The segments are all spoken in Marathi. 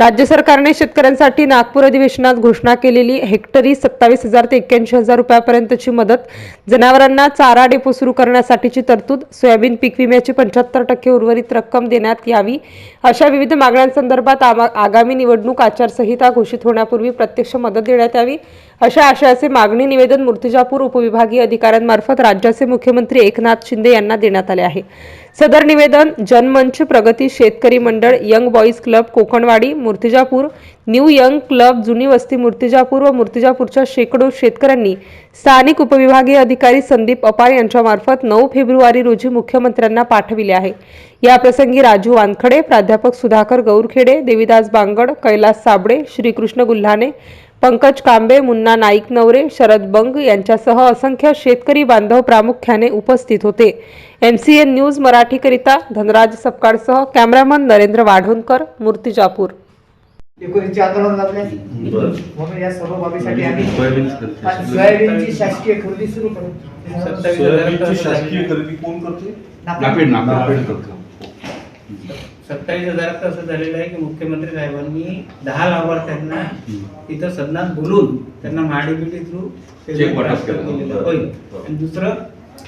राज्य सरकारने शेतकऱ्यांसाठी नागपूर अधिवेशनात घोषणा केलेली हेक्टरी सत्तावीस हजार ते एक्क्याऐंशी हजार रुपयापर्यंतची मदत जनावरांना चारा डेपो सुरू करण्यासाठीची तरतूद सोयाबीन पीक विम्याची पंच्याहत्तर टक्के उर्वरित रक्कम देण्यात यावी अशा विविध मागण्यांसंदर्भात आगामी निवडणूक आचारसंहिता घोषित होण्यापूर्वी प्रत्यक्ष मदत देण्यात यावी अशा आशयाचे मागणी निवेदन मूर्तिजापूर उपविभागीय अधिकाऱ्यांमार्फत राज्याचे मुख्यमंत्री एकनाथ शिंदे यांना देण्यात आले आहे. सदर निवेदन Janmanch Pragati Shetkari Mandal young boys club Kokanwadi Murtijapur new young club जुनी वस्ती मूर्तिजापूर व मूर्तिजापूरच्या शेकडो शेतकऱ्यांनी स्थानिक उपविभागीय अधिकारी संदीप अपार यांच्यामार्फत नऊ फेब्रुवारी रोजी मुख्यमंत्र्यांना पाठविले आहे. याप्रसंगी राजू वानखडे प्राध्यापक सुधाकर गौरखेडे देविदास बांगड कैलास साबळे श्रीकृष्ण गुल्हाने पंकज कांबे मुन्ना नाईक नवरे शरद बंग यांच्यासह असंख्य शेतकरी बांधव प्रामुख्याने उपस्थित होते. एम सी एन न्यूज मराठीकरिता धनराज सपकाळसह कॅमेरामन नरेंद्र वाढोणकर मूर्तिजापूर. एकोणीसशे आंदोलन लागले बरं. म्हणून या सर्व बाबीसाठी आम्ही सोयाबीनची शासकीय खरेदी सुरू करू. सोयाबीनची शासकीय खरेदी कोण करते? नापेड. नापेड करते सत्तावीस हजारात असं झालेलं आहे की मुख्यमंत्री साहेबांनी दहा लाभार्थ्यांना तिथं सदनात बोलून त्यांना महाडीबीटी थ्रू. केलेलं होईल आणि दुसरं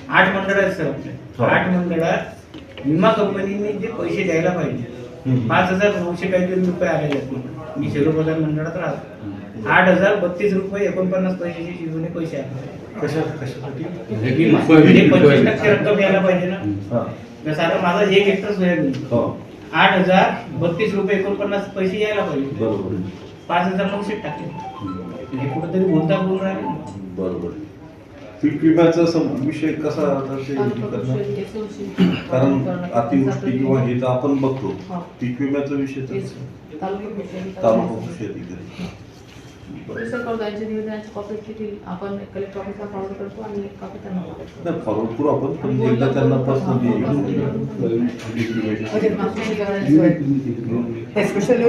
आठ मंडळ आहेत सर हो. आठ मंडळात विमा कंपनीने जे पैसे द्यायला पाहिजे. पाच हजार नऊशे काहीतरी रुपये आलेले आहेत. मी शेरोबाजार मंडळात राहतो आठ हजार बत्तीस रुपये एकोणपन्नास पैशाचे शिजूने पैसे आले सोयाबीन. म्हणजे पंचवीस टक्के रक्कम यायला पाहिजे ना. जसं आता माझा एक हेक्टर सोयाबीन हो. आठ हजार बत्तीस रुपये एकोणपन्नास पैसे यायला पाहिजे. बरोबर. पाच हजार नऊशे टाकले हे कुठेतरी बोलता बोल राहिले बरोबर. पीक विम्याचा सम- विषय कसा आता ते हे करणं? कारण अतिवृष्टी किंवा हे तर आपण बघतो. पीक विम्याचा विषय तर? तालुका अधिकारी बरं. त्यांच्या निवेदनाची कॉपी चिठी आपण कलेक्टर ऑफिसला फॉरवर्ड करतो आणि एक कॉपी त्यांना पाठवतो. नाही फॉरवर्ड करू आपण पण एकदा त्यांना पर्सनली म्हणजे मागच्या शेतकऱ्यांना सोयाबीन. हे स्पेशल